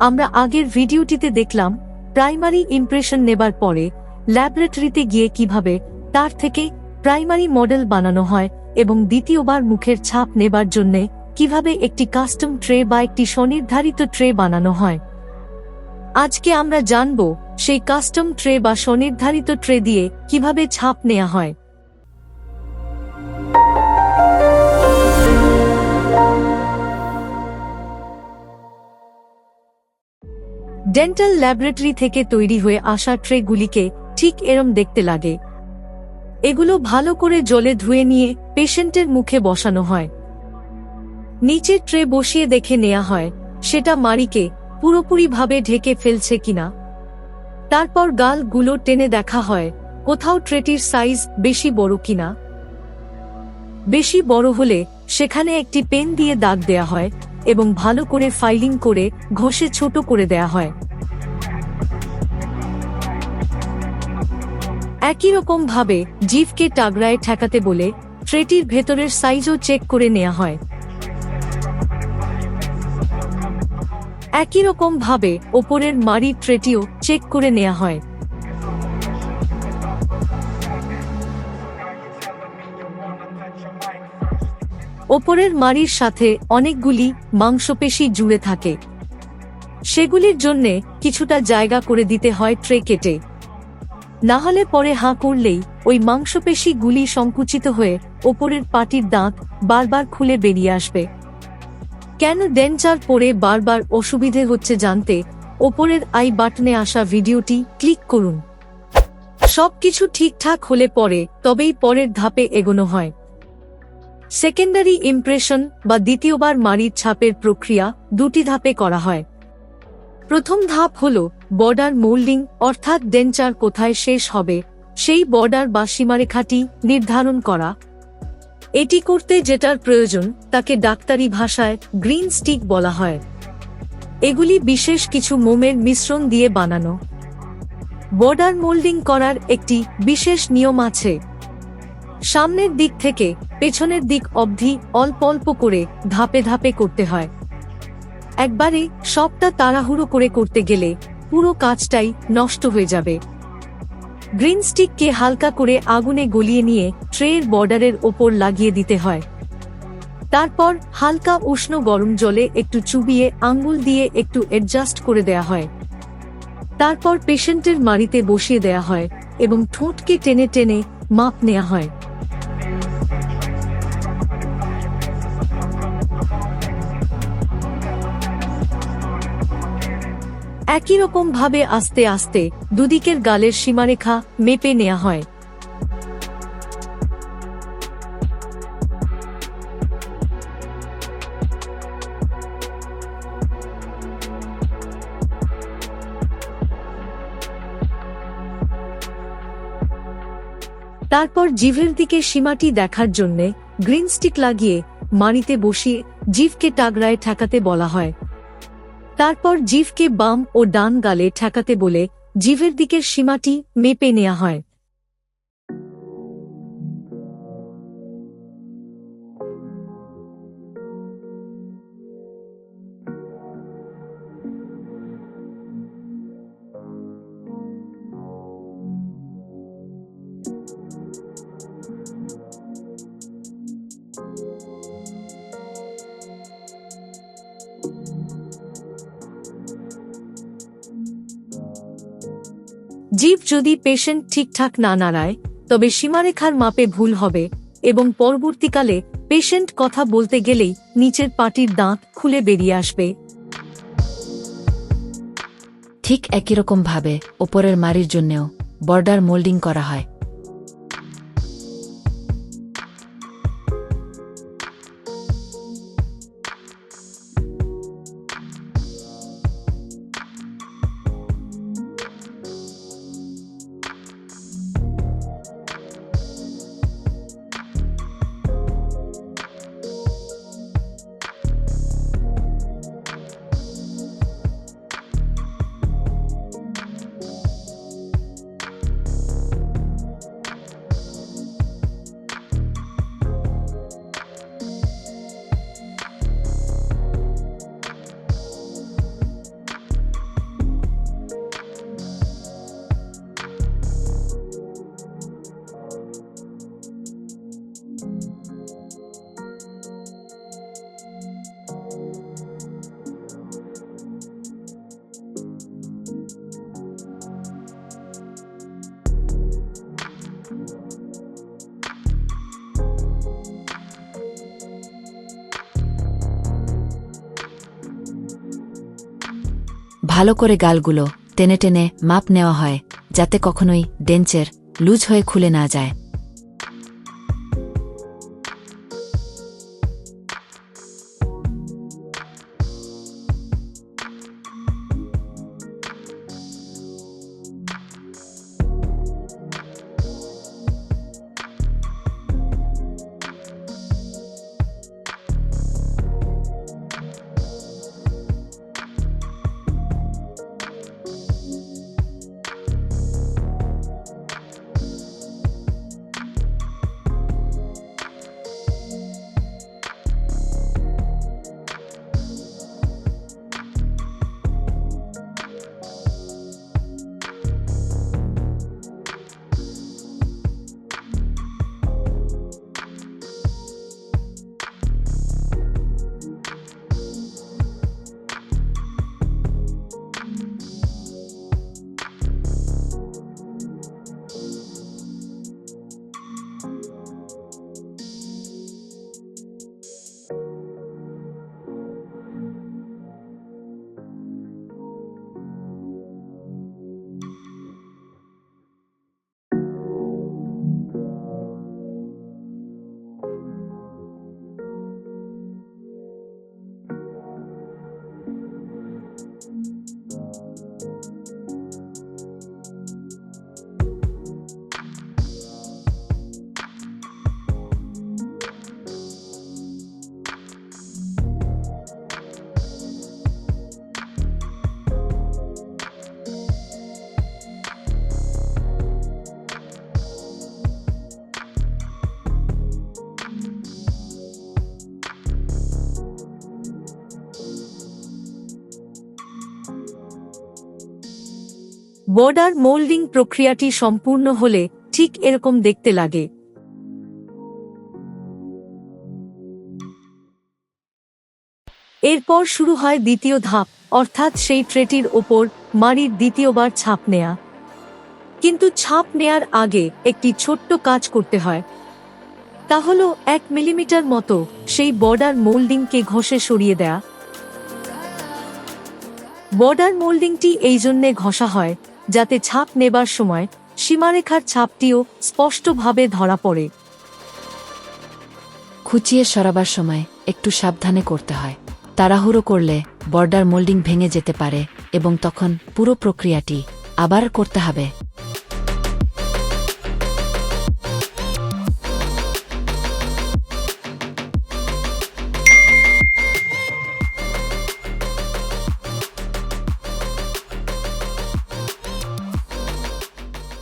আমরা আগের ভিডিওটিতে দেখলাম প্রাইমারি ইমপ্রেশন নেবার পরে ল্যাবরেটরিতে গিয়ে কীভাবে তার থেকে প্রাইমারি মডেল বানানো হয় এবং দ্বিতীয়বার মুখের ছাপ নেবার জন্যে কীভাবে একটি কাস্টম ট্রে বা একটি স্বনির্ধারিত ট্রে বানানো হয়। আজকে আমরা জানব সেই কাস্টম ট্রে বা স্বনির্ধারিত ট্রে দিয়ে কীভাবে ছাপ নেওয়া হয়। ডেন্টাল ল্যাবরেটরি থেকে তৈরি হয়ে আসা ট্রেগুলিকে ঠিক এরম দেখতে লাগে। এগুলো ভালো করে জলে ধুয়ে নিয়ে পেশেন্টের মুখে বসানো হয়। নিচের ট্রে বসিয়ে দেখে নেওয়া হয়, সেটা মারিকে পুরোপুরিভাবে ঢেকে ফেলছে কিনা। তারপর গালগুলো টেনে দেখা হয়, কোথাও ট্রেটির সাইজ বেশি বড় কিনা। বেশি বড় হলে সেখানে একটি পেন দিয়ে দাগ দেয়া হয় এবং ভালো করে ফাইলিং করে ঘষে ছোট করে দেয়া হয়। একই রকম ভাবে জিভকে টাগরায় ঠেকাতে বলে ট্রেটির ভেতরের সাইজও চেক করে নেওয়া হয়। একই রকম ভাবে ওপরের মাড়ির ট্রেটিও চেক করে নেওয়া হয়। ওপরের মাড়ির সাথে অনেকগুলি মাংসপেশি জুড়ে থাকে। সেগুলির জন্যে কিছুটা জায়গা করে দিতে হয় ট্রে কেটে। না হলে পরে হাঁ করলেই ওই মাংসপেশিগুলি সংকুচিত হয়ে ওপরের পাটির দাঁত বারবার খুলে বেরিয়ে আসবে। কেন ডেনচার পরে বারবার অসুবিধে হচ্ছে জানতে ওপরের আই বাটনে আসা ভিডিওটি ক্লিক করুন। সবকিছু ঠিকঠাক হলে পরে, তবেই পরের ধাপে এগোনো হয়। সেকেন্ডারি ইমপ্রেশন বা দ্বিতীয়বার মারির ছাপের প্রক্রিয়া দুটি ধাপে করা হয়। প্রথম ধাপ হল বর্ডার মোল্ডিং, অর্থাৎ ডেঞ্চার কোথায় শেষ হবে, সেই বর্ডার বা সীমারেখাটি নির্ধারণ করা। এটি করতে যেটার প্রয়োজন, তাকে ডাক্তারি ভাষায় গ্রিন স্টিক বলা হয়। এগুলি বিশেষ কিছু মোমের মিশ্রণ দিয়ে বানানো। বর্ডার মোল্ডিং করার একটি বিশেষ নিয়ম আছে। সামনের দিক থেকে পেছনের দিক অবধি অল্প অল্প করে ধাপে ধাপে করতে হয়। একবারে সবটা তাড়াহুড়ো করে করতে গেলে পুরো কাজটাই নষ্ট হয়ে যাবে। গ্রিন স্টিককে হালকা করে আগুনে গলিয়ে নিয়ে ট্রের বর্ডারের ওপর লাগিয়ে দিতে হয়। তারপর হালকা উষ্ণ গরম জলে একটু চুবিয়ে আঙ্গুল দিয়ে একটু অ্যাডজাস্ট করে দেয়া হয়। তারপর পেশেন্টের মাড়িতে বসিয়ে দেয়া হয় এবং ঠোঁটকে টেনে টেনে মাপ নেওয়া হয়। একই রকম ভাবে আস্তে আস্তে দুদিকের গালের সীমারেখা মেপে নেওয়া হয়। তারপর জিভের দিকে সীমাটি দেখার জন্যে গ্রিন স্টিক লাগিয়ে মানিতে বসিয়ে জিভকে টাগরায় ঠেকাতে বলা হয়। তারপর জিভকে বাম ও ডান গালে ঠেকাতে বলে জিভের দিকের সীমাটি মেপে নেওয়া হয়। জীব যদি পেশেন্ট ঠিকঠাক না নাড়ায়, তবে সীমারেখার মাপে ভুল হবে এবং পরবর্তীকালে পেশেন্ট কথা বলতে গেলেই নিচের পাটির দাঁত খুলে বেরিয়ে আসবে। ঠিক একই রকম ভাবে ওপরের মারির জন্যেও বর্ডার মোল্ডিং করা হয়। ভালো করে গালগুলো টেনে টেনে মাপ নেওয়া হয়, যাতে কখনোই ডেঞ্চের লুজ হয়ে খুলে না যায়। বর্ডার মোল্ডিং প্রক্রিয়াটি সম্পূর্ণ হলে ঠিক এরকম দেখতে লাগে। এরপর শুরু হয় দ্বিতীয় ধাপ, অর্থাৎ সেই ট্রেটির ওপর মাড়ির দ্বিতীয়বার ছাপ নেয়া। কিন্তু ছাপ নেয়ার আগে একটি ছোট্ট কাজ করতে হয়। তা হল এক মিলিমিটার মতো সেই বর্ডার মোল্ডিংকে ঘষে সরিয়ে দেয়া। বর্ডার মোল্ডিংটি এই জন্যে ঘষা হয় যাতে ছাপ নেবার সময় সীমারেখার ছাপটিও স্পষ্টভাবে ধরা পড়ে। খুচিয়ে সরাবার সময় একটু সাবধানে করতে হয়। তাড়াহুড়ো করলে বর্ডার মোল্ডিং ভেঙে যেতে পারে এবং তখন পুরো প্রক্রিয়াটি আবার করতে হবে।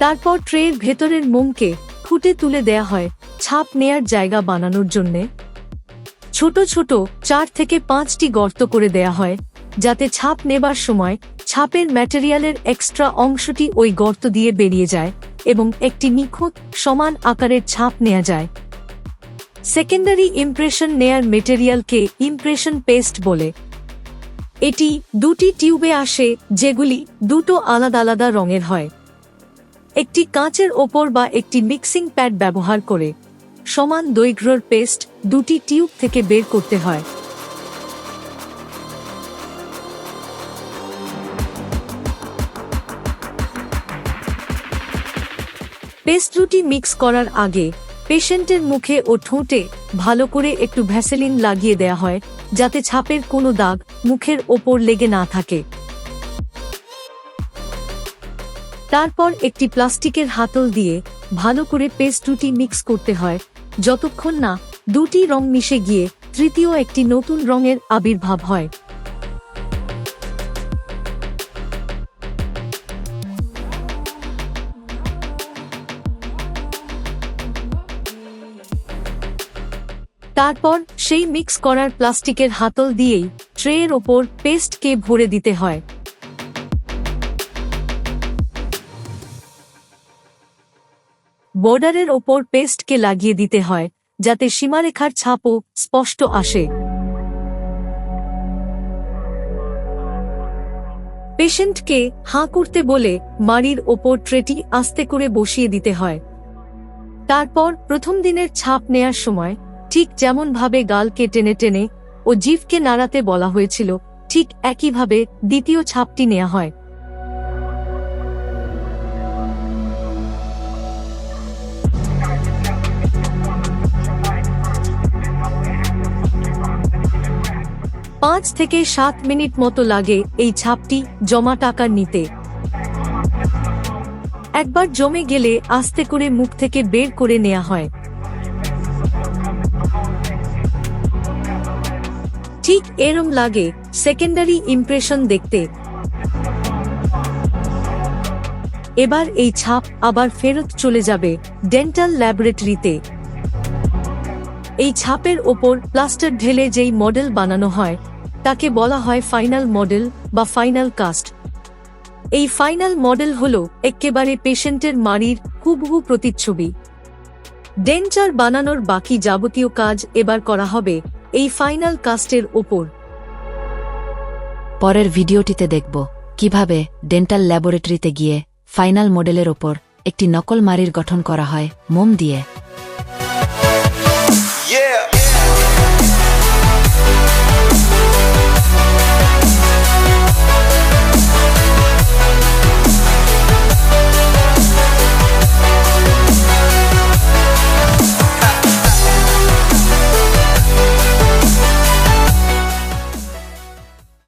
তারপর ট্রের ভেতরের মোমকে খুঁটে তুলে দেয়া হয়, ছাপ নেয়ার জায়গা বানানোর জন্যে। ছোট ছোট চার থেকে পাঁচটি গর্ত করে দেয়া হয়, যাতে ছাপ নেবার সময় ছাপের ম্যাটেরিয়ালের এক্সট্রা অংশটি ওই গর্ত দিয়ে বেরিয়ে যায় এবং একটি নিখুঁত সমান আকারের ছাপ নেওয়া যায়। সেকেন্ডারি ইমপ্রেশন নেয়ার মেটেরিয়ালকে ইমপ্রেশন পেস্ট বলে। এটি দুটি টিউবে আসে, যেগুলি দুটো আলাদা আলাদা রঙের হয়। একটি কাঁচের ওপর বা একটি মিক্সিং প্যাড ব্যবহার করে সমান দৈর্ঘ্যর পেস্ট দুটি টিউব থেকে বের করতে হয়। পেস্ট দুটি মিক্স করার আগে পেশেন্টের মুখে ও ঠোঁটে ভালো করে একটু ভ্যাসেলিন লাগিয়ে দেয়া হয়, যাতে ছাপের কোনো দাগ মুখের ওপর লেগে না থাকে। তারপর একটি প্লাস্টিকের হাতল দিয়ে ভালো করে পেস্ট দুটি মিক্স করতে হয়, যতক্ষণ না দুটি রং মিশে গিয়ে তৃতীয় একটি নতুন রঙের আবির্ভাব হয়। তারপর সেই মিক্স করার প্লাস্টিকের হাতল দিয়েই ট্রের ওপর পেস্টকে ভরে দিতে হয়। বর্ডারের ওপর পেস্টকে লাগিয়ে দিতে হয়, যাতে সীমারেখার ছাপও স্পষ্ট আসে। পেশেন্টকে হাঁ করতে বলে মাড়ির ওপর ট্রেটি আস্তে করে বসিয়ে দিতে হয়। তারপর প্রথম দিনের ছাপ নেয়ার সময় ঠিক যেমন ভাবে গালকে টেনে টেনে ও জিভকে নাড়াতে বলা হয়েছিল, ঠিক একইভাবে দ্বিতীয় ছাপটি নেওয়া হয়। পাঁচ থেকে সাত মিনিট মতো লাগে এই ছাপটি জমা টাকা নিতে। একবার জমে গেলে আস্তে করে মুখ থেকে বের করে নেওয়া হয়। ঠিক এরম লাগে সেকেন্ডারি ইমপ্রেশন দেখতে। এবার এই ছাপ আবার ফেরত চলে যাবে ডেন্টাল ল্যাবরেটরিতে এই ছাপের ওপর প্লাস্টার ঢেলে যেই মডেল বানানো হয় তাকে বলা হয় ফাইনাল মডেল বা ফাইনাল কাস্ট। এই ফাইনাল মডেল হল একেবারে পেশেন্টের মাড়ির হুবহু প্রতিচ্ছবি। ডেন্টার বানানোর বাকি যাবতীয় কাজ এবার করা হবে এই ফাইনাল কাস্টের ওপর। পরের ভিডিওটিতে দেখব কীভাবে ডেন্টাল ল্যাবরেটরিতে গিয়ে ফাইনাল মডেলের ওপর একটি নকল মারির গঠন করা হয়, মোম দিয়ে।